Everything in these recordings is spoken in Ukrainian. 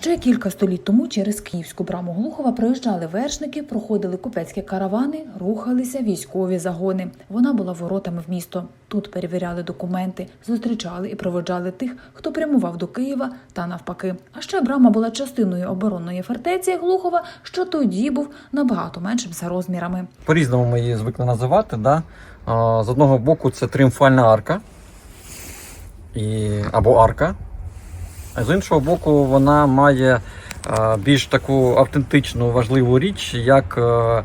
Ще кілька століть тому через Київську браму Глухова проїжджали вершники, проходили купецькі каравани, рухалися військові загони. Вона була воротами в місто. Тут перевіряли документи, зустрічали і проводжали тих, хто прямував до Києва та навпаки. А ще брама була частиною оборонної фортеці Глухова, що тоді був набагато меншим за розмірами. По-різному ми її звикли називати. Да? З одного боку, це тріумфальна арка і, або арка. З іншого боку, вона має е, більш таку автентичну важливу річ, як е, е,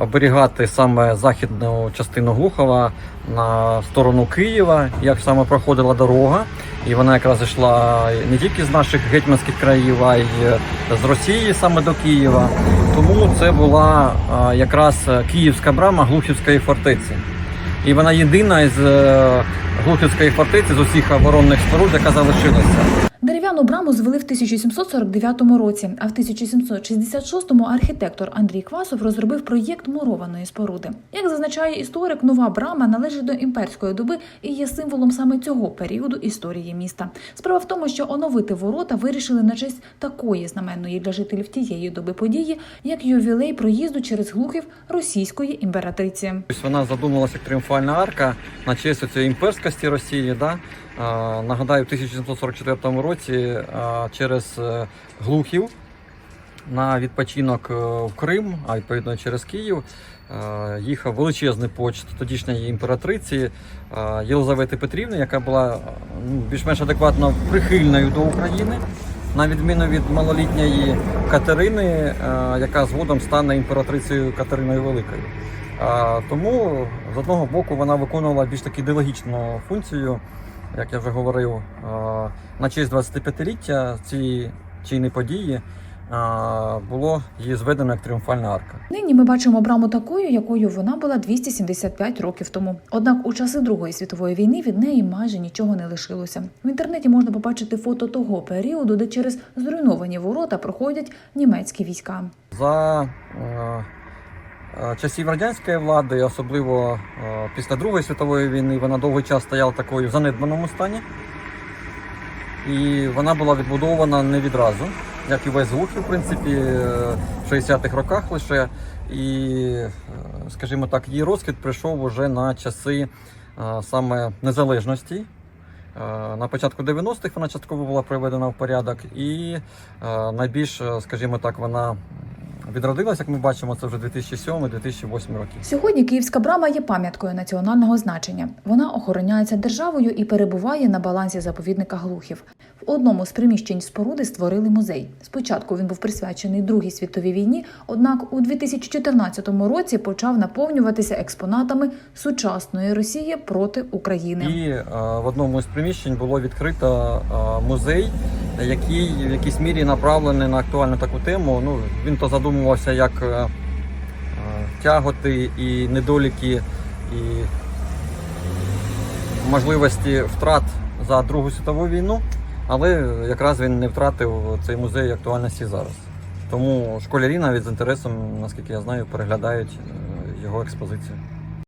оберігати саме західну частину Глухова на сторону Києва, як саме проходила дорога. І вона якраз йшла не тільки з наших гетьманських країв, а й з Росії саме до Києва. Тому це була якраз київська брама Глухівської фортеці. І вона єдина е, Глухівської фортеці з усіх оборонних споруд, яка залишилася. Дерев'яну браму звели в 1749 році, а в 1766-му архітектор Андрій Квасов розробив проєкт мурованої споруди. Як зазначає історик, нова брама належить до імперської доби і є символом саме цього періоду історії міста. Справа в тому, що оновити ворота вирішили на честь такої знаменної для жителів тієї доби події, як ювілей проїзду через глухів російської імператриці. Вона задумалася як тріумфальна арка на честь цієї імперськості Росії. Да? Нагадаю, в 1744 році через е, Глухів на відпочинок е, в Крим, а відповідно через Київ, е, їхав величезний почт тодішньої імператриці Єлизавети Петрівни, яка була ну, більш-менш адекватно прихильною до України. На відміну від малолітньої Катерини, яка згодом стане імператрицею Катериною Великою. Тому з одного боку вона виконувала більш таки ідеологічну функцію, як я вже говорив, на честь 25-ліття цієї чийної події було її зведено як тріумфальна арка. Нині ми бачимо браму такою, якою вона була 275 років тому. Однак у часи Другої світової війни від неї майже нічого не лишилося. В інтернеті можна побачити фото того періоду, де через зруйновані ворота проходять німецькі війська. За е, е, часів радянської влади, особливо е, після Другої світової війни, вона довгий час стояла такою в занедбаному стані. І вона була відбудована не відразу, як і весь Глухів, в принципі, е, в 60-х роках лише. І, е, скажімо так, її розквіт прийшов уже на часи е, саме незалежності. Е, На початку 90-х вона частково була приведена в порядок, і е, найбільш, е, скажімо так, вона відродилась, як ми бачимо, це вже 2007-2008 роки. Сьогодні Київська брама є пам'яткою національного значення. Вона охороняється державою і перебуває на балансі заповідника глухів. В одному з приміщень споруди створили музей. Спочатку він був присвячений Другій світовій війні, однак у 2014 році почав наповнюватися експонатами сучасної Росії проти України. І е, в одному з приміщень було відкрито е, музей, який в якійсь мірі направлений на актуальну таку тему. Ну, він то задумувався як е, е, тяготи і недоліки, і можливості втрат за Другу світову війну, але якраз він не втратив цей музей актуальності зараз. Тому школярі навіть з інтересом, наскільки я знаю, переглядають е, його експозицію.